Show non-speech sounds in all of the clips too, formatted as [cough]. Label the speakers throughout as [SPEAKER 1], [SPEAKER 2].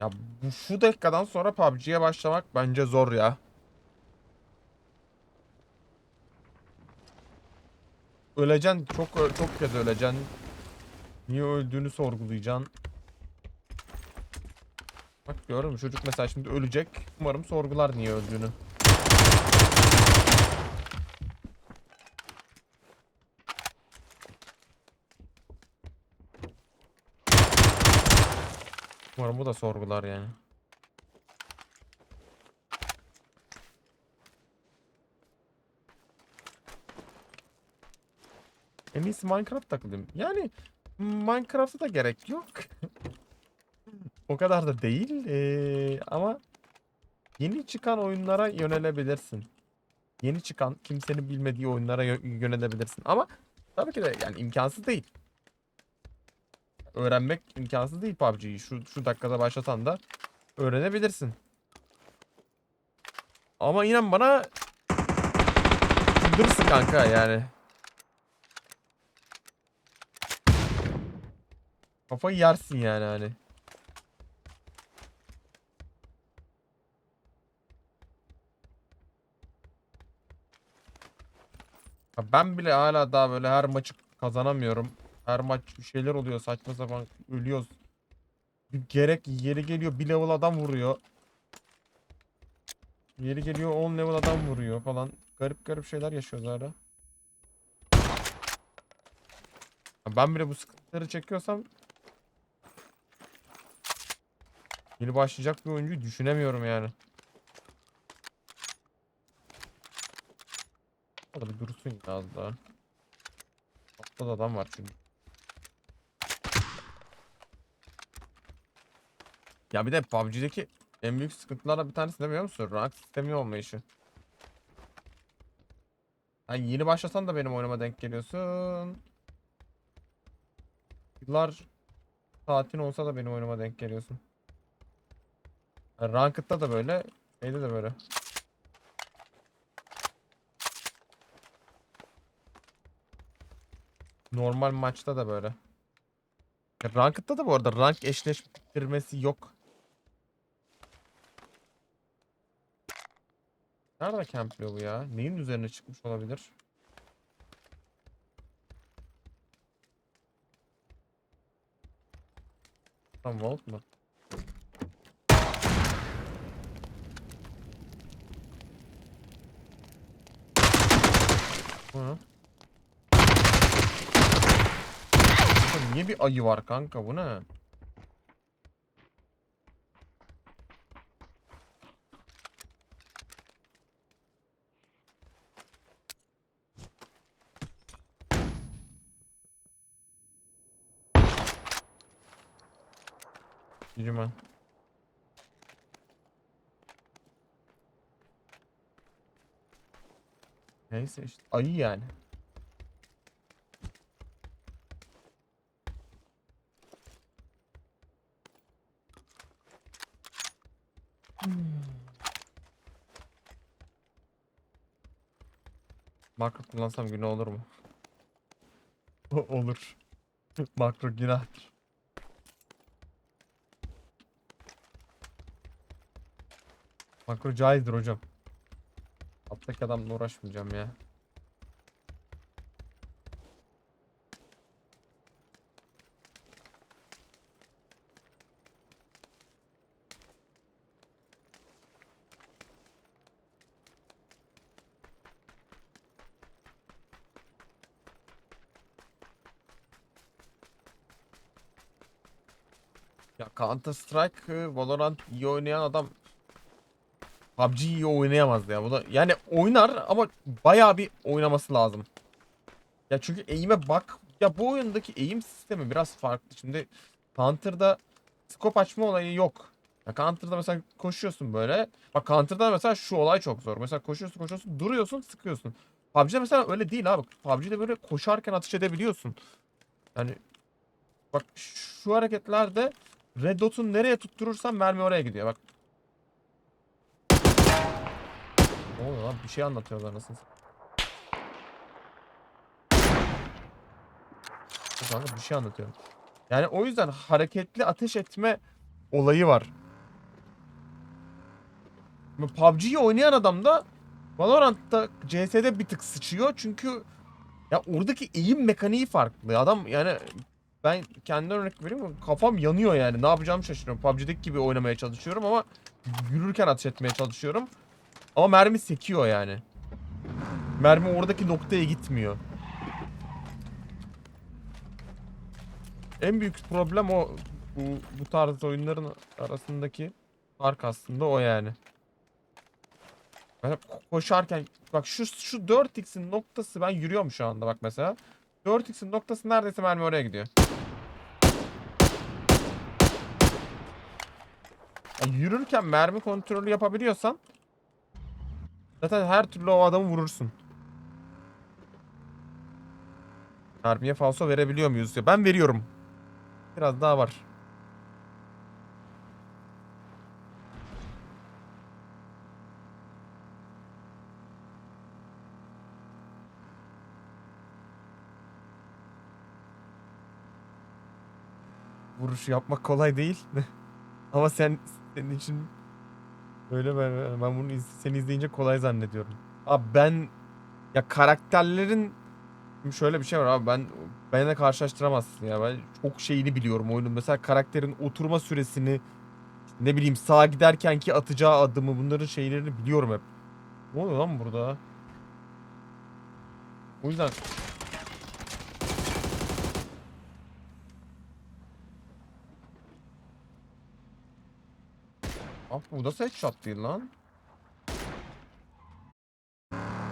[SPEAKER 1] Ya bu şu dakikadan sonra PUBG'ye başlamak bence zor ya. Öleceksin çok çok kez öleceksin. Niye öldüğünü sorgulayacaksın. Bak gördün mü çocuk mesela şimdi ölecek. Umarım sorgular niye öldüğünü. Umarım bu da sorgular yani. En iyisi Minecraft takılayım. Yani Minecraft'a da gerek yok. [laughs] o kadar da değil. Ee, ama yeni çıkan oyunlara yönelebilirsin. Yeni çıkan kimsenin bilmediği oyunlara yö- yönelebilirsin. Ama tabii ki de yani imkansız değil. Öğrenmek imkansız değil PUBG'yi. Şu, şu dakikada başlatan da öğrenebilirsin. Ama inan bana çıldırırsın kanka yani. Kafayı yersin yani hani. Ben bile hala daha böyle her maçı kazanamıyorum. Her maç bir şeyler oluyor saçma sapan ölüyoruz. Gerek yeri geliyor bir level adam vuruyor. Yeri geliyor 10 level adam vuruyor falan. Garip garip şeyler yaşıyoruz. Ya Ben bile bu sıkıntıları çekiyorsam Yeni başlayacak bir oyuncuyu düşünemiyorum yani. Hadi bir dursun ya az daha. Altta da adam var çünkü. Ya bir de PUBG'deki en büyük sıkıntılardan bir tanesi ne biliyor musun? Rank sistemi olmayışı. Yani yeni başlasan da benim oynama denk geliyorsun. Yıllar saatin olsa da benim oynama denk geliyorsun. Yani Ranked'da da böyle, şeyde de böyle. Normal maçta da böyle. Ya Ranked'da da bu arada rank eşleştirmesi yok. Nerede campliyor bu ya? Neyin üzerine çıkmış olabilir? Tam Vault mu? Hı. Niye bir ayı var kanka bu ne? Yürüme. Neyse işte ayı yani. Makro kullansam günah olur mu? [laughs] olur. Makro günahtır. Makro caizdir hocam. Alttaki adamla uğraşmayacağım ya. Ya Counter Strike, e, Valorant iyi oynayan adam PUBG iyi oynayamaz ya. Bu da yani oynar ama bayağı bir oynaması lazım. Ya çünkü eğime bak. Ya bu oyundaki eğim sistemi biraz farklı. Şimdi Counter'da scope açma olayı yok. Ya Counter'da mesela koşuyorsun böyle. Bak Counter'da mesela şu olay çok zor. Mesela koşuyorsun koşuyorsun duruyorsun sıkıyorsun. PUBG'de mesela öyle değil abi. PUBG'de böyle koşarken atış edebiliyorsun. Yani bak şu hareketlerde Red Dot'un nereye tutturursan mermi oraya gidiyor. Bak Ne oluyor lan? Bir şey anlatıyorlar nasıl? Kanka bir şey anlatıyorum. Yani o yüzden hareketli ateş etme olayı var. PUBG'yi oynayan adam da Valorant'ta CS'de bir tık sıçıyor çünkü ya oradaki eğim mekaniği farklı. Adam yani ben kendi örnek vereyim kafam yanıyor yani. Ne yapacağımı şaşırıyorum. PUBG'deki gibi oynamaya çalışıyorum ama yürürken ateş etmeye çalışıyorum. Ama mermi sekiyor yani. Mermi oradaki noktaya gitmiyor. En büyük problem o bu, bu tarz oyunların arasındaki fark aslında o yani. Ben koşarken bak şu şu 4x'in noktası ben yürüyorum şu anda bak mesela. 4x'in noktası neredeyse mermi oraya gidiyor. Yani yürürken mermi kontrolü yapabiliyorsan zaten her türlü o adamı vurursun. Mermiye falso verebiliyor muyuz? Ya ben veriyorum. Biraz daha var. Vuruş yapmak kolay değil. [laughs] Ama sen senin için böyle ben, ben bunu iz- seni izleyince kolay zannediyorum. Abi ben ya karakterlerin Şimdi şöyle bir şey var abi ben benimle karşılaştıramazsın ya ben çok şeyini biliyorum oyunun mesela karakterin oturma süresini ne bileyim sağa giderken ki atacağı adımı bunların şeylerini biliyorum hep. Ne oluyor lan burada? O yüzden Abi bu da headshot değil lan.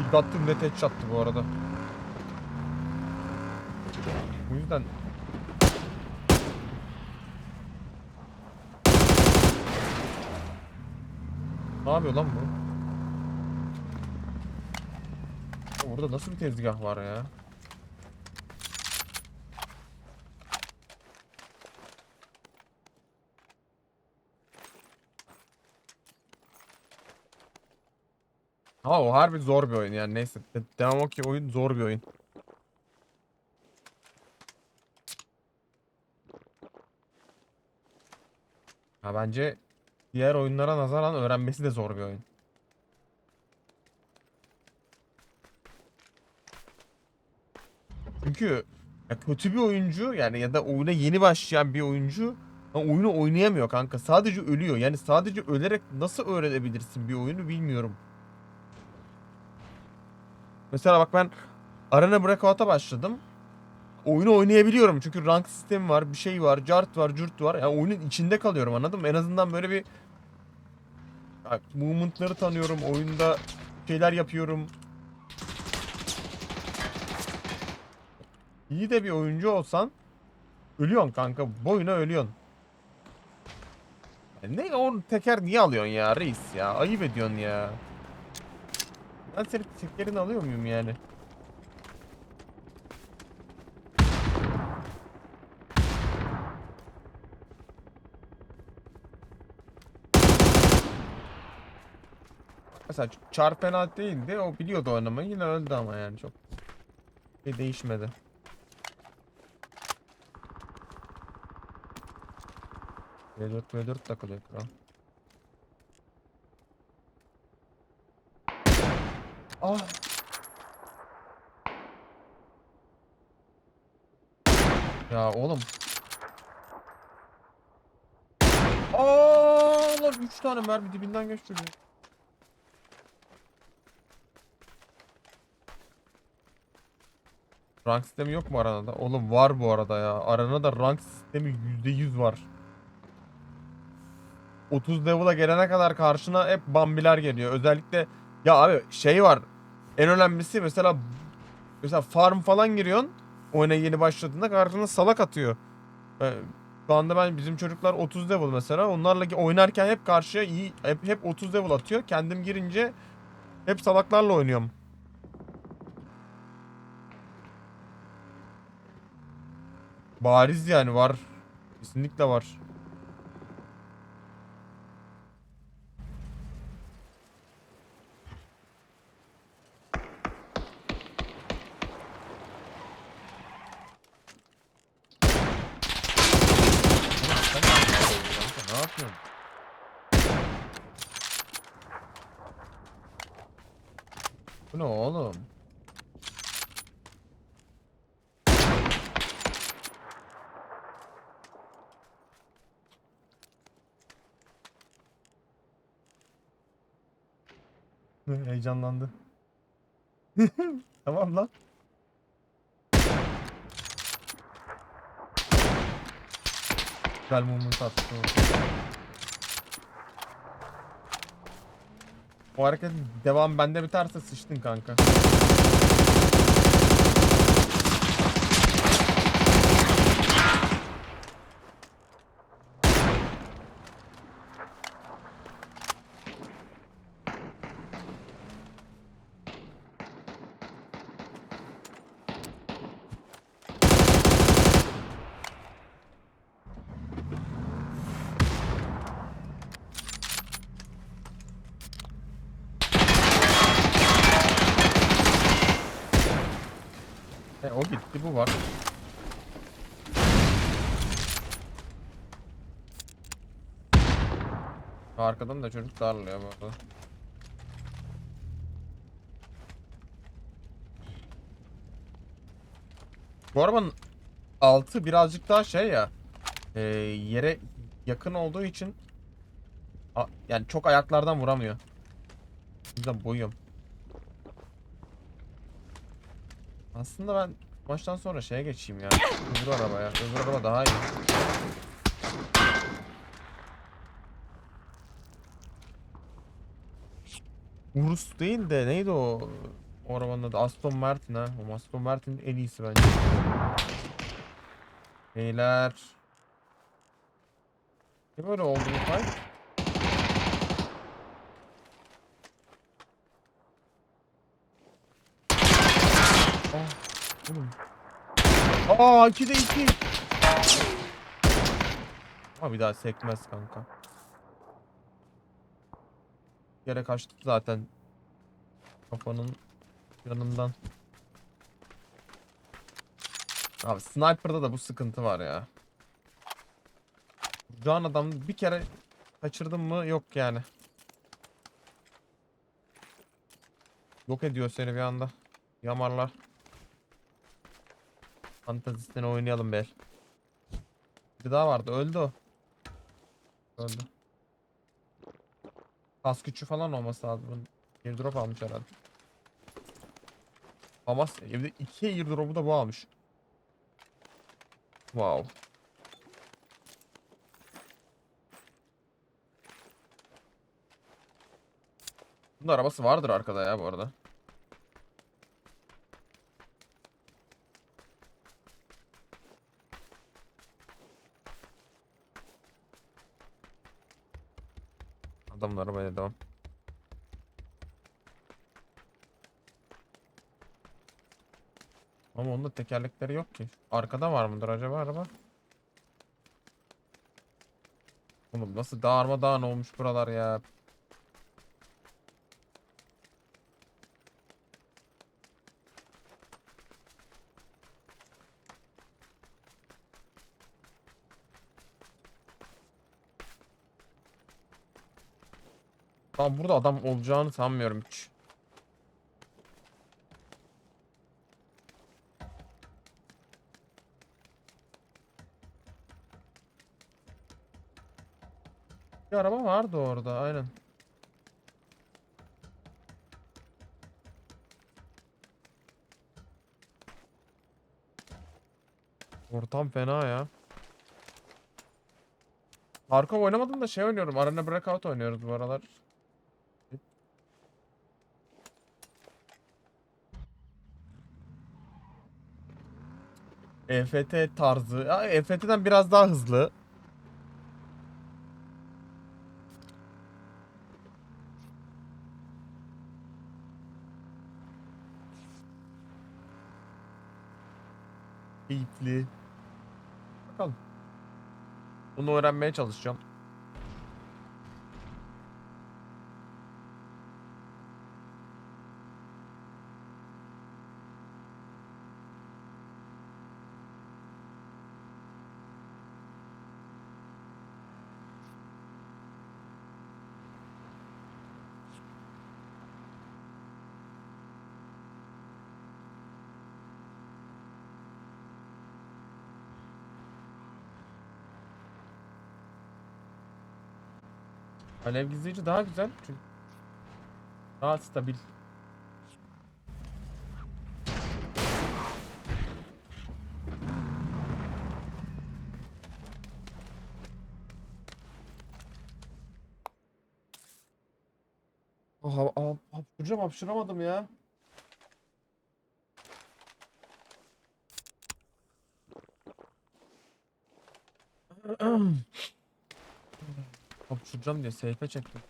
[SPEAKER 1] İlk attığım net headshot'tı bu arada. Bu yüzden Ne yapıyor lan bu? Orada nasıl bir tezgah var ya? Ha o harbi zor bir oyun yani neyse. De- Devam o ki oyun zor bir oyun. Ha bence diğer oyunlara nazaran öğrenmesi de zor bir oyun. Çünkü ya kötü bir oyuncu yani ya da oyuna yeni başlayan bir oyuncu oyunu oynayamıyor kanka. Sadece ölüyor. Yani sadece ölerek nasıl öğrenebilirsin bir oyunu bilmiyorum. Mesela bak ben Arena Breakout'a başladım. Oyunu oynayabiliyorum çünkü rank sistemi var, bir şey var, cart var, cürt var. Yani oyunun içinde kalıyorum anladın mı? En azından böyle bir ya, movement'ları tanıyorum, oyunda şeyler yapıyorum. İyi de bir oyuncu olsan ölüyorsun kanka. Boyuna ölüyorsun. Ya ne o teker niye alıyorsun ya reis ya? Ayıp ediyorsun ya. Ben senin tekerini alıyor muyum yani? Mesela çar penaltı değildi. O biliyordu oynamayı. Yine öldü ama yani çok şey değişmedi. V4 V4 takılıyor kral. Ah. Ya oğlum. Aa lan 3 tane mermi dibinden geçti. Rank sistemi yok mu Arana'da? Oğlum var bu arada ya. Arana'da rank sistemi %100 var. 30 level'a gelene kadar karşına hep bambiler geliyor. Özellikle ya abi şey var. En önemlisi mesela mesela farm falan giriyorsun. Oyuna yeni başladığında karşına salak atıyor. Ee, şu anda ben bizim çocuklar 30 level mesela. Onlarla oynarken hep karşıya iyi hep, hep 30 level atıyor. Kendim girince hep salaklarla oynuyorum. Bariz yani var. Kesinlikle var. Oğlum sen ne yapıyorsun kanka? Ne yapıyorsun? Bu ne oğlum? Heyecanlandı. [laughs] tamam lan. Güzel moment attı. o. O hareketin devam bende biterse sıçtın kanka. E, o gitti bu var. Arkadan da çocuk darlıyor bu arada. Bu arabanın altı birazcık daha şey ya e, yere yakın olduğu için a- yani çok ayaklardan vuramıyor. O yüzden boyuyorum. Aslında ben maçtan sonra şeye geçeyim ya. Öbür arabaya. Öbür araba daha iyi. Urus değil de neydi o? O arabanın adı Aston Martin ha. O Aston Martin en iyisi bence. Beyler. Ne böyle oldu bu fight? Aa 2'de 2. Ama bir daha sekmez kanka. Yere kaçtı zaten. Kafanın yanından. Abi sniper'da da bu sıkıntı var ya. Can adam bir kere kaçırdın mı yok yani. Yok ediyor seni bir anda. Yamarlar. Fantazisini oynayalım bel. Bir daha vardı. Öldü o. Öldü. Kas gücü falan olması lazım. Airdrop almış herhalde. Hamas evde iki airdrop'u da bu almış. Wow. Bunun arabası vardır arkada ya bu arada. Adamın arabaya devam. Ama onda tekerlekleri yok ki. Arkada var mıdır acaba araba? Oğlum nasıl dağarmadağın olmuş buralar ya. Tamam burada adam olacağını sanmıyorum hiç. Bir araba vardı orada aynen. Ortam fena ya. Tarkov oynamadım da şey oynuyorum. Arena Breakout oynuyoruz bu aralar. EFT tarzı. Ya EFT'den biraz daha hızlı. Keyifli. Bakalım. Bunu öğrenmeye çalışacağım. Alev gizleyici daha güzel çünkü daha stabil. Aha, aha, hapşıracağım hapşıramadım ya. [clears throat] Hapşuracağım diye seyfe çektim.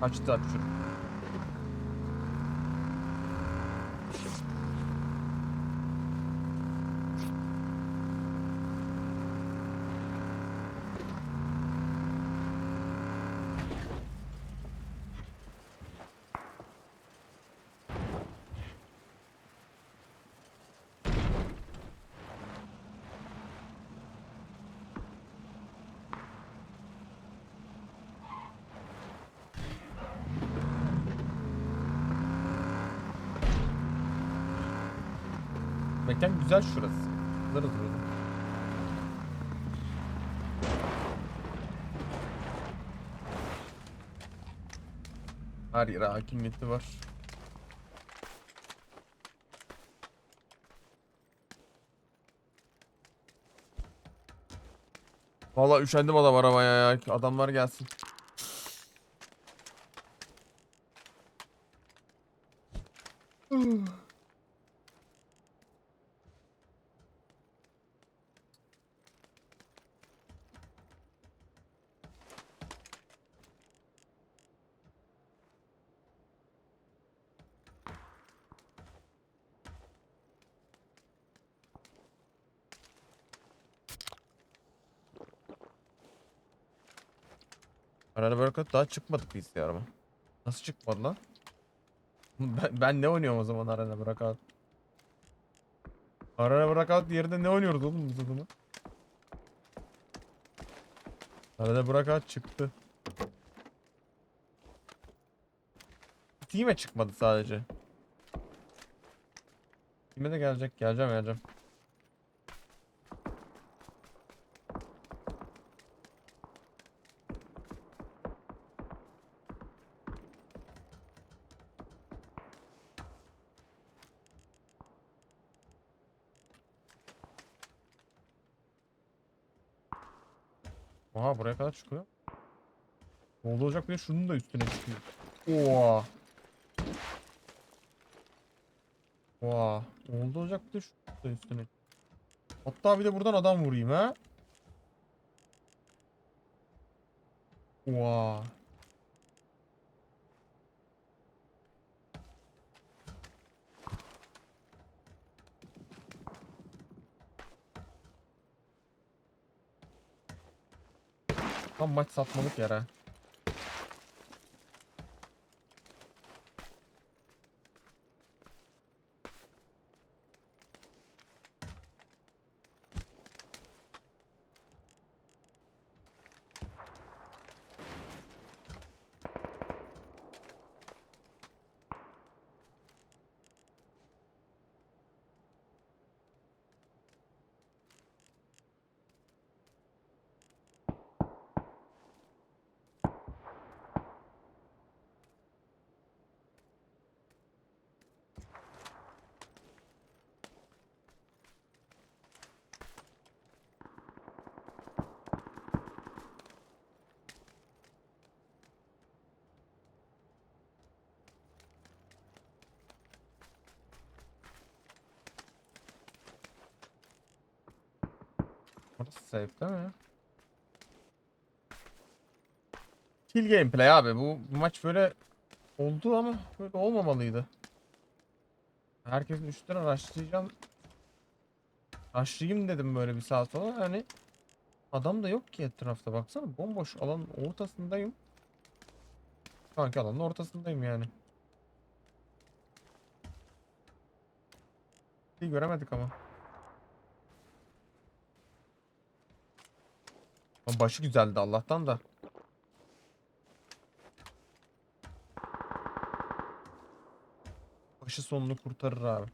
[SPEAKER 1] Kaçtı hapşur. Mekan güzel şurası. Alırız bunu. Her yere hakimiyeti var. Valla üşendim adam arabaya ya. Adamlar gelsin. Arada Workout daha çıkmadık araba. Nasıl çıkmadı lan? Ben, ben ne oynuyorum o zaman Arena Workout? Arena Workout yerinde ne oynuyoruz oğlum biz zaman? Arena Workout çıktı. Steam'e çıkmadı sadece. Steam'e de gelecek. Geleceğim geleceğim. Oha buraya kadar çıkıyor. Oldu olacak bir şunun da üstüne çıkıyor. Oha. Oha. Oldu olacak bir şunun da üstüne. Hatta bir de buradan adam vurayım ha. Oha. Tam maç satmalık yer ha. Orası safe değil mi? Kill gameplay abi. Bu, bu maç böyle oldu ama böyle olmamalıydı. Herkesin üstüne rushlayacağım. Rushlayayım dedim böyle bir saat sonra. Yani adam da yok ki etrafta baksana. Bomboş alanın ortasındayım. Sanki alanın ortasındayım yani. Bir göremedik ama. Başı güzeldi Allah'tan da. Başı sonunu kurtarır abi.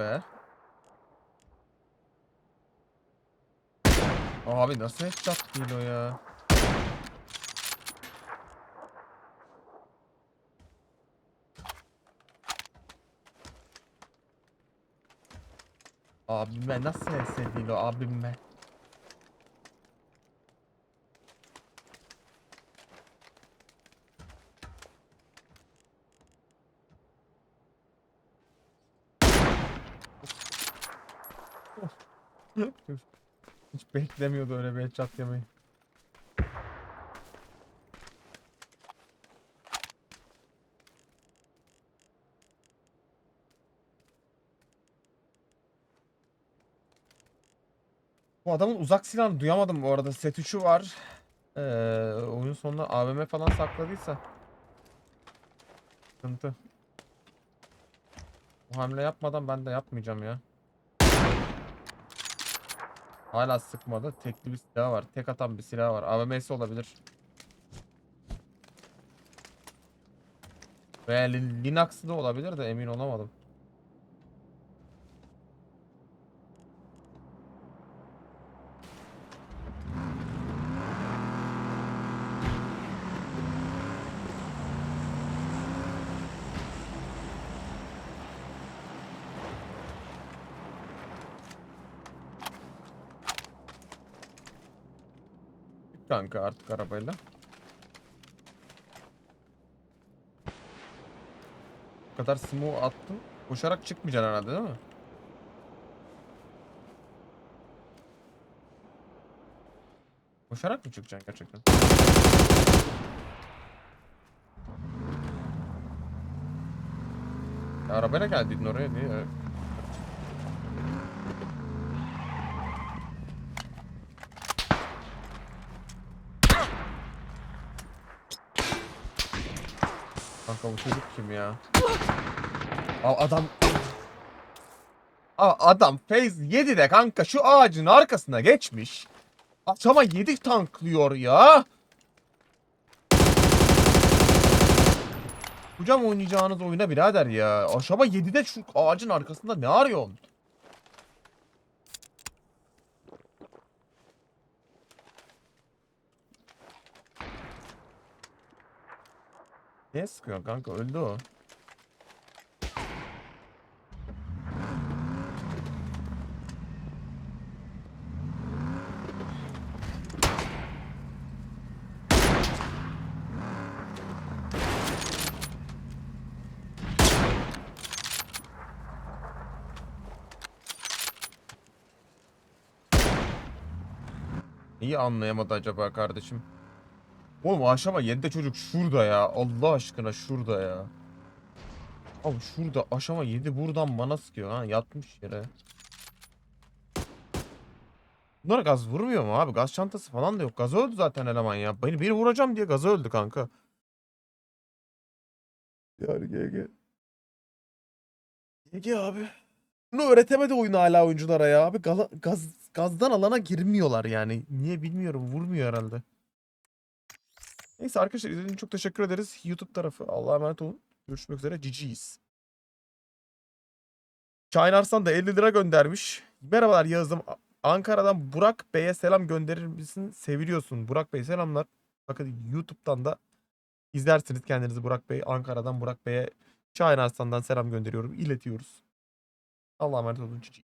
[SPEAKER 1] Be. Abi nasıl headshot değil o ya? Abime nasıl HS değil o abime? Hiç beklemiyordu öyle bir headshot yemeyi. Bu adamın uzak silahını duyamadım bu arada. Set 3'ü var. Ee, oyun sonunda AVM falan sakladıysa. Sıkıntı. Bu hamle yapmadan ben de yapmayacağım ya. Hala sıkmadı. Tekli bir silah var. Tek atan bir silah var. AVM'si olabilir. Veya Lin- Linux'ı olabilir de emin olamadım. Kanka artık arabayla. Bu kadar smoke attım. Koşarak çıkmayacaksın herhalde değil mi? Koşarak mı çıkacaksın gerçekten? Ya arabayla geldiydin oraya diye. evet. Kanka bu çocuk kim ya? Aa, adam... Aa, adam phase 7'de kanka şu ağacın arkasına geçmiş. Akşama 7 tanklıyor ya. Hocam oynayacağınız oyuna birader ya. Aşama 7'de şu ağacın arkasında ne arıyorsun? Ne sıkıyorsun kanka öldü o. Neyi anlayamadı acaba kardeşim? Oğlum aşama 7'de çocuk şurada ya. Allah aşkına şurada ya. Abi şurada aşama 7 buradan bana sıkıyor ha. Yatmış yere. Bunlara gaz vurmuyor mu abi? Gaz çantası falan da yok. Gaza öldü zaten eleman ya. Beni, beni vuracağım diye gaza öldü kanka. Yani GG. GG abi. Bunu öğretemedi oyunu hala oyunculara ya. Abi gaz, gazdan alana girmiyorlar yani. Niye bilmiyorum. Vurmuyor herhalde. Neyse arkadaşlar izlediğiniz için çok teşekkür ederiz. YouTube tarafı. Allah'a emanet olun. Görüşmek üzere. GG'yiz. Şahin Arslan da 50 lira göndermiş. Merhabalar Yağız'ım. Ankara'dan Burak Bey'e selam gönderir misin? Seviliyorsun. Burak Bey selamlar. Bakın YouTube'dan da izlersiniz kendinizi Burak Bey. Ankara'dan Burak Bey'e Şahin Arslan'dan selam gönderiyorum. iletiyoruz. Allah'a emanet olun. GG.